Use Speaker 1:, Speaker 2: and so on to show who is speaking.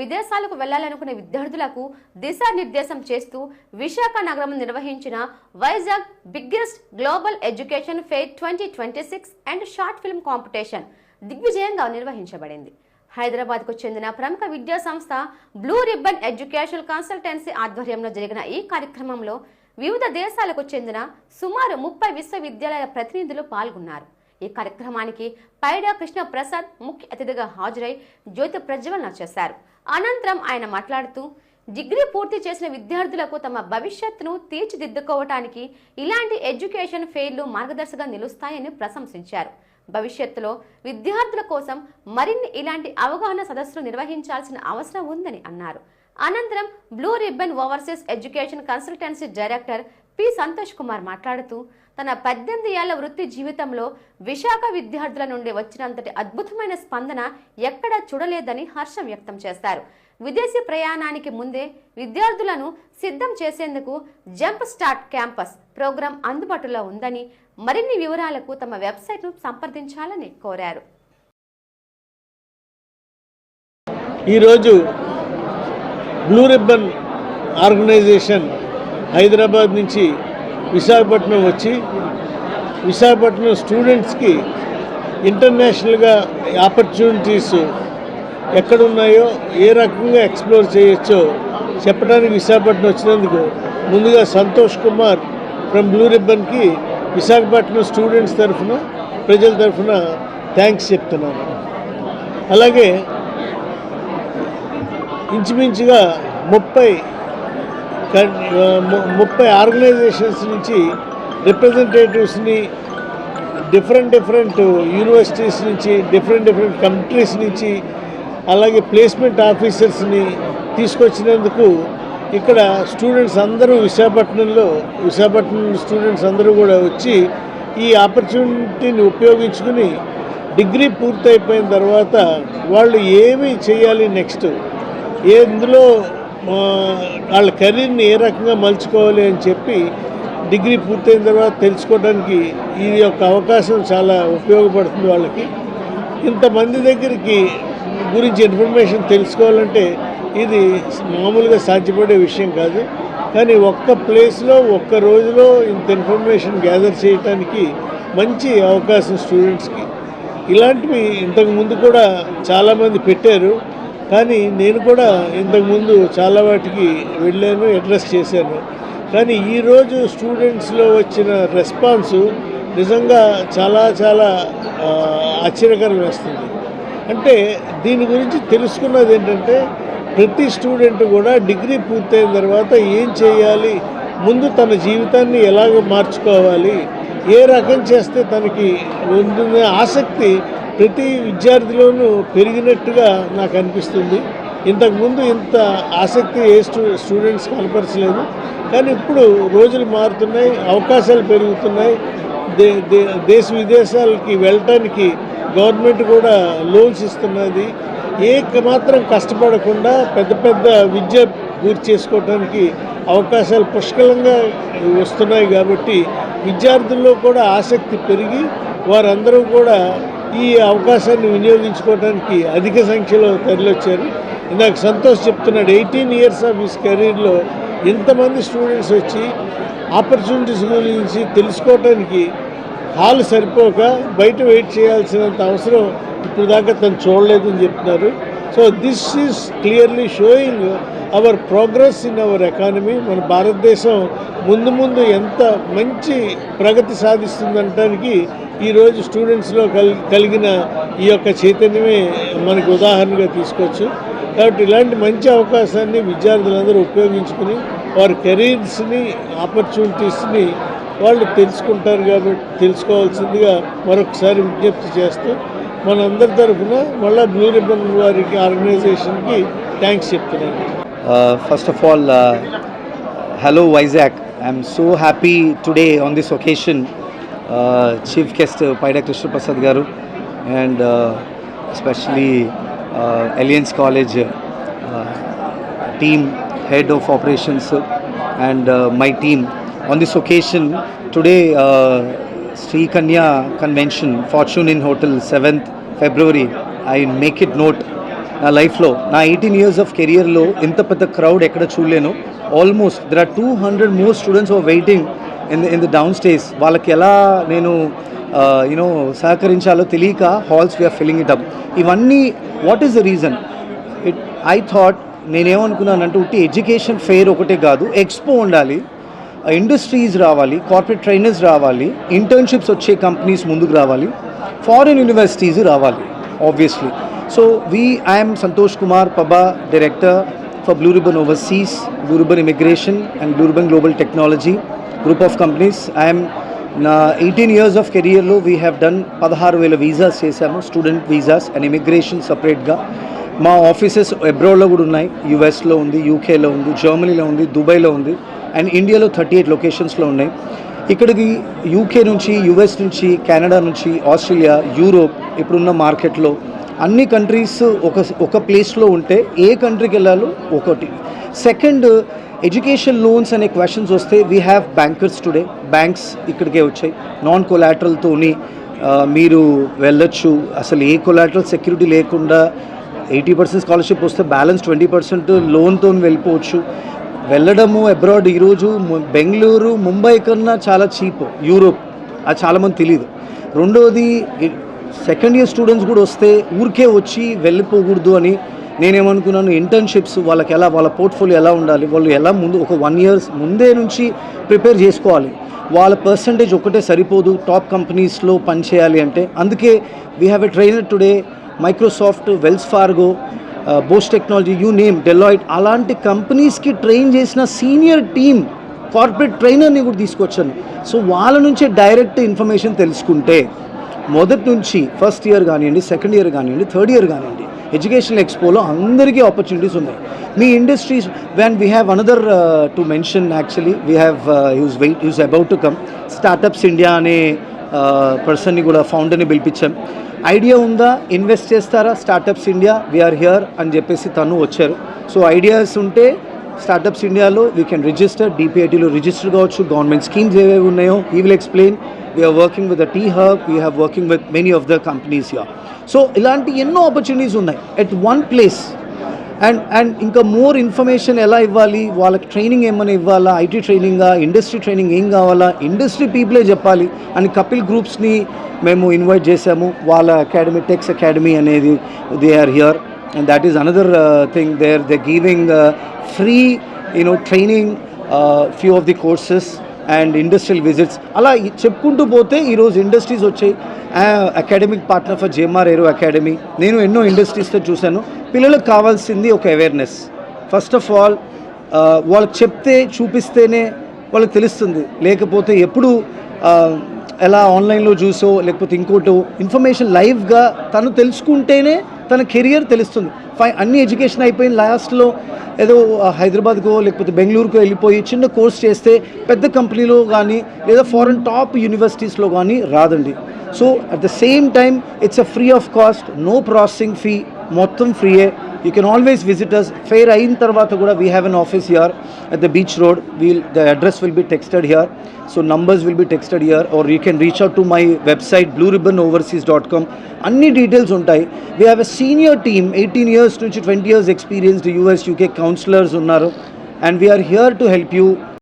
Speaker 1: విదేశాలకు వెళ్ళాలనుకునే విద్యార్థులకు దిశానిర్దేశం చేస్తూ విశాఖ నగరం నిర్వహించిన Vizag biggest global education fair twenty twenty six and short film competition దిగ్విజయంగా నిర్వహించబడింది. హైదరాబాద్కు చెందిన ప్రముఖ విద్యా సంస్థ బ్లూ రిబ్బన్ ఎడ్యుకేషనల్ కన్సల్టెన్సీ ఆధ్వర్యంలో జరిగిన ఈ కార్యక్రమంలో వివిధ దేశాలకు చెందిన సుమారు ముప్పై విశ్వవిద్యాలయాల ప్రతినిధులు పాల్గొన్నారు. ఈ కార్యక్రమానికి పైడా కృష్ణ ప్రసాద్ ముఖ్య అతిథిగా హాజరై జ్యోతి ప్రజ్వలన చేశారు. అనంతరం ఆయన మాట్లాడుతూ డిగ్రీ పూర్తి చేసిన విద్యార్థులకు తమ భవిష్యత్తును తీర్చిదిద్దుకోవటానికి ఇలాంటి ఎడ్యుకేషన్ ఫెయిర్లు మార్గదర్శకంగా నిలుస్తాయని ప్రశంసించారు. భవిష్యత్తులో విద్యార్థుల కోసం మరిన్ని ఇలాంటి అవగాహన సదస్సులు నిర్వహించాల్సిన అవసరం ఉందని అన్నారు. అనంతరం blue ribbon overseas education consultancy director P Santosh Kumar మాట్లాడుతూ తన పద్దెనిమిది ఏళ్ళ వృత్తి జీవితంలో విశాఖ విద్యార్థుల నుండి వచ్చినంతటి అద్భుతమైన స్పందన ఎక్కడా చూడలేదని హర్షం వ్యక్తం చేశారు. విదేశీ ప్రయాణానికి ముందే విద్యార్థులను సిద్ధం చేసేందుకు జంప్ స్టార్ట్ క్యాంపస్ ప్రోగ్రాం అందుబాటులో ఉందని మరిన్ని వివరాలకు తమ వెబ్సైట్ను సంప్రదించాలని కోరారు.
Speaker 2: ఈరోజు బ్లూ రిబ్బన్ ఆర్గనైజేషన్ హైదరాబాద్ నుంచి విశాఖపట్నం వచ్చి విశాఖపట్నం స్టూడెంట్స్కి ఇంటర్నేషనల్గా ఆపర్చునిటీస్ ఎక్కడున్నాయో ఏ రకంగా ఎక్స్ప్లోర్ చేయొచ్చో చెప్పడానికి విశాఖపట్నం వచ్చినందుకు ముందుగా సంతోష్ కుమార్ ఫ్రమ్ బ్లూ రిబ్బన్కి విశాఖపట్నం స్టూడెంట్స్ తరఫున ప్రజల తరఫున థ్యాంక్స్ చెప్తున్నాను. అలాగే ఇంచుమించుగా ముప్పై ముప్పై ఆర్గనైజేషన్స్ నుంచి రిప్రజెంటేటివ్స్ని డిఫరెంట్ డిఫరెంట్ యూనివర్సిటీస్ నుంచి డిఫరెంట్ డిఫరెంట్ కంట్రీస్ నుంచి అలాగే ప్లేస్మెంట్ ఆఫీసర్స్ని తీసుకొచ్చినందుకు ఇక్కడ స్టూడెంట్స్ అందరూ విశాఖపట్నంలో విశాఖపట్నం స్టూడెంట్స్ అందరూ కూడా వచ్చి ఈ ఆపర్చునిటీని ఉపయోగించుకుని డిగ్రీ పూర్తయిపోయిన తర్వాత వాళ్ళు ఏమి చేయాలి నెక్స్ట్. ఎందులో వాళ్ళ కెరీర్ని ఏ రకంగా మలుచుకోవాలి అని చెప్పి డిగ్రీ పూర్తయిన తర్వాత తెలుసుకోవడానికి ఈ యొక్క అవకాశం చాలా ఉపయోగపడుతుంది వాళ్ళకి. ఇంతమంది దగ్గరికి గురించి ఇన్ఫర్మేషన్ తెలుసుకోవాలంటే ఇది మామూలుగా సాధ్యపడే విషయం కాదు. కానీ ఒక్క ప్లేస్లో ఒక్క రోజులో ఇంత ఇన్ఫర్మేషన్ గ్యాదర్ చేయడానికి మంచి అవకాశం స్టూడెంట్స్కి. ఇలాంటివి ఇంతకు ముందు కూడా చాలామంది పెట్టారు. కానీ నేను కూడా ఇంతకుముందు చాలా వాటికి వెళ్ళాను అడ్రస్ చేశాను. కానీ ఈరోజు స్టూడెంట్స్లో వచ్చిన రెస్పాన్సు నిజంగా చాలా చాలా ఆశ్చర్యకరం వేస్తుంది. అంటే దీని గురించి తెలుసుకున్నది ఏంటంటే ప్రతి స్టూడెంట్ కూడా డిగ్రీ పూర్తయిన తర్వాత ఏం చేయాలి ముందు తన జీవితాన్ని ఎలాగ మార్చుకోవాలి ఏ రకం చేస్తే తనకి ఉంటుందనే ఆసక్తి ప్రతి విద్యార్థిలోనూ పెరిగినట్టుగా నాకు అనిపిస్తుంది. ఇంతకుముందు ఇంత ఆసక్తి ఏ స్టూ స్టూడెంట్స్ కనపరచలేదు. కానీ ఇప్పుడు రోజులు మారుతున్నాయి అవకాశాలు పెరుగుతున్నాయి. దే దే దేశ విదేశాలకి వెళ్ళటానికి గవర్నమెంట్ కూడా లోన్స్ ఇస్తున్నది. ఏ మాత్రం కష్టపడకుండా పెద్ద పెద్ద విద్య పూర్తి చేసుకోవడానికి అవకాశాలు పుష్కలంగా వస్తున్నాయి కాబట్టి విద్యార్థుల్లో కూడా ఆసక్తి పెరిగి వారందరూ కూడా ఈ అవకాశాన్ని వినియోగించుకోవడానికి అధిక సంఖ్యలో తరలివచ్చారు ఇందాక సంతోష్ చెప్తున్నాడు ఎయిటీన్ ఇయర్స్ ఆఫ్ హిస్ కెరీర్లో ఇంతమంది స్టూడెంట్స్ వచ్చి ఆపర్చునిటీస్ గురించి తెలుసుకోవటానికి హాల్ సరిపోక బయట వెయిట్ చేయాల్సినంత అవసరం ఇప్పుడు దాకా తను చూడలేదని చెప్తున్నారు. So this is clearly showing our progress in our economy మన భారతదేశం ముందు ముందు ఎంత మంచి ప్రగతి సాధిస్తుందనటానికి ఈరోజు స్టూడెంట్స్లో కల్ కలిగిన ఈ యొక్క చైతన్యమే మనకు ఉదాహరణగా తీసుకోవచ్చు. కాబట్టి ఇలాంటి మంచి అవకాశాన్ని విద్యార్థులందరూ ఉపయోగించుకుని వారి కెరీర్స్ని ఆపర్చునిటీస్ని వాళ్ళు తెలుసుకుంటారు కాబట్టి తెలుసుకోవాల్సిందిగా మరొకసారి విజ్ఞప్తి చేస్తూ మనందరి తరఫున మళ్ళీ బ్లూ రిబ్బన్ వారికి ఆర్గనైజేషన్కి థ్యాంక్స్ చెప్తున్నాను.
Speaker 3: First of all, uh, hello Vizag. I'm so happy today on this occasion. Uh, Chief guest uh, Paida Krishna Prasad Garu and uh, especially uh, Alliance College uh, team, head of operations, uh, and uh, my team. On this occasion, today, uh, Sri Kanya Convention, Fortune in Hotel, 7th February. I make it note నా లైఫ్లో నా eighteen years of కెరియర్లో ఇంత పెద్ద crowd ఎక్కడ చూడలేను. Almost there are two hundred more students are waiting in in the downstairs వాళ్ళకి ఎలా నేను యూనో సహకరించాలో తెలియక halls we are filling it up ఇవన్నీ what is the reason it I thought నేనేమనుకున్నానంటే ఉట్టి ఎడ్యుకేషన్ ఫెయిర్ ఒకటే కాదు ఎక్స్పో ఉండాలి ఇండస్ట్రీస్ రావాలి కార్పొరేట్ ట్రైనర్స్ రావాలి ఇంటర్న్షిప్స్ వచ్చే కంపెనీస్ ముందుకు రావాలి ఫారిన్ యూనివర్సిటీస్ రావాలి obviously so we I'm Santosh Kumar పబా director for blue ribbon overseas blue ribbon immigration and blue ribbon global technology group of companies I'm నా eighteen years of కెరియర్లో we have done పదహారు వేల visas చేశాము student visas and immigration సపరేట్గా మా offices అబ్రాడ్లో కూడా ఉన్నాయి యుఎస్లో ఉంది యూకేలో ఉంది జర్మనీలో ఉంది దుబాయ్లో ఉంది అండ్ ఇండియాలో థర్టీ ఎయిట్ లొకేషన్స్లో ఉన్నాయి. ఇక్కడికి యూకే నుంచి యుఎస్ నుంచి కెనడా నుంచి ఆస్ట్రేలియా యూరోప్ ఇప్పుడున్న మార్కెట్లో అన్ని కంట్రీస్ ఒక ఒక ప్లేస్లో ఉంటే ఏ కంట్రీకి వెళ్ళాలో ఒకటి. సెకండ్ ఎడ్యుకేషన్ లోన్స్ అనే క్వశ్చన్స్ వస్తే we have bankers today banks ఇక్కడికే వచ్చాయి. నాన్ కొలాటరల్తోని మీరు వెళ్ళొచ్చు. అసలు ఏ కొలాటరల్ సెక్యూరిటీ లేకుండా ఎయిటీ పర్సెంట్ స్కాలర్షిప్ వస్తే బ్యాలెన్స్ ట్వంటీ పర్సెంట్ లోన్తో వెళ్ళిపోవచ్చు. వెళ్ళడము అబ్రాడ్ ఈరోజు బెంగళూరు ముంబై కన్నా చాలా చీప్ యూరోప్ అది చాలామంది తెలియదు రెండోది సెకండ్ ఇయర్ స్టూడెంట్స్ కూడా వస్తే ఊరికే వచ్చి వెళ్ళిపోకూడదు అని నేనేమనుకున్నాను ఇంటర్న్షిప్స్ వాళ్ళకి ఎలా వాళ్ళ పోర్ట్ఫోలియో ఎలా ఉండాలి వాళ్ళు ఎలా ముందు ఒక వన్ ఇయర్స్ ముందే నుంచి ప్రిపేర్ చేసుకోవాలి. వాళ్ళ పర్సంటేజ్ ఒకటే సరిపోదు టాప్ కంపెనీస్లో పనిచేయాలి అంటే. అందుకే we have a trainer today Microsoft Wells Fargo Bose technology you name Deloitte అలాంటి కంపెనీస్కి ట్రైన్ చేసిన సీనియర్ టీమ్ కార్పొరేట్ ట్రైనర్ని కూడా తీసుకొచ్చాను. సో వాళ్ళ నుంచే డైరెక్ట్ ఇన్ఫర్మేషన్ తెలుసుకుంటే మొదటి నుంచి ఫస్ట్ ఇయర్ కానివ్వండి సెకండ్ ఇయర్ కానివ్వండి థర్డ్ ఇయర్ కానివ్వండి ఎడ్యుకేషన్ ఎక్స్పోలో అందరికీ ఆపర్చునిటీస్ ఉన్నాయి. మీ industries when we have another to mention actually we have use wait use about to come startups India అనే పర్సన్ని కూడా ఫౌండర్ని పిలిపించాం. ఐడియా ఉందా? ఇన్వెస్ట్ చేస్తారా? స్టార్టప్స్ ఇండియా వీఆర్ హియర్ అని చెప్పేసి తను వచ్చారు. సో ఐడియాస్ ఉంటే స్టార్టప్స్ ఇండియాలో వీ కెన్ రిజిస్టర్ డిపిఐటీలో రిజిస్టర్ కావచ్చు గవర్నమెంట్ స్కీమ్స్ ఏవేవి ఉన్నాయో ఈ will explain we're working with the T Hub we have working with many of the companies ya so ఇలాంటి ఎన్నో ఆపర్చునిటీస్ ఉన్నాయి at one place and and ఇంకా మోర్ ఇన్ఫర్మేషన్ ఎలా ఇవ్వాలి? వాళ్ళకి ట్రైనింగ్ ఏమైనా ఇవ్వాలా? ఐటీ ట్రైనింగా ఇండస్ట్రీ ట్రైనింగ్ ఏం కావాలా? ఇండస్ట్రీ పీపులే చెప్పాలి? అని కపిల్ గ్రూప్స్ని మేము ఇన్వైట్ చేసాము వాళ్ళ అకాడమీ టెక్స్ అకాడమీ అనేది they are here and that is another thing they are they giving free you know training few of the courses and industrial visits. అలా చెప్పుకుంటూ పోతే ఈరోజు ఇండస్ట్రీస్ వచ్చాయి. Academic partner for JMR aero academy. నేను ఎన్నో ఇండస్ట్రీస్తో చూశాను. పిల్లలకు కావాల్సింది ఒక అవేర్నెస్ ఫస్ట్ ఆఫ్ ఆల్ వాళ్ళకి చెప్తే చూపిస్తేనే వాళ్ళకి తెలుస్తుంది. లేకపోతే ఎప్పుడు ఎలా ఆన్లైన్లో చూసో లేకపోతే ఇంకోటో ఇన్ఫర్మేషన్ లైవ్గా తను తెలుసుకుంటేనే తన కెరియర్ తెలుస్తుంది. ఫై అన్ని ఎడ్యుకేషన్ అయిపోయిన లాస్ట్లో ఏదో హైదరాబాద్కో లేకపోతే బెంగళూరుకో వెళ్ళిపోయి చిన్న కోర్స్ చేస్తే పెద్ద కంపెనీలో కానీ లేదా ఫారెన్ టాప్ యూనివర్సిటీస్లో కానీ రాదండి. So at the same time it's a free of cost no processing fee మొత్తం ఫ్రీయే. You can always visit us fair అయిన తర్వాత కూడా we have an office here at the beach road we'll the address will be texted here so numbers will be texted here or you can reach out to my website blue ribbon overseas dot com అన్ని details ఉంటాయి we have a senior team eighteen years నుంచి twenty years experienced US UK counsellors ఉన్నారు and we are here to help you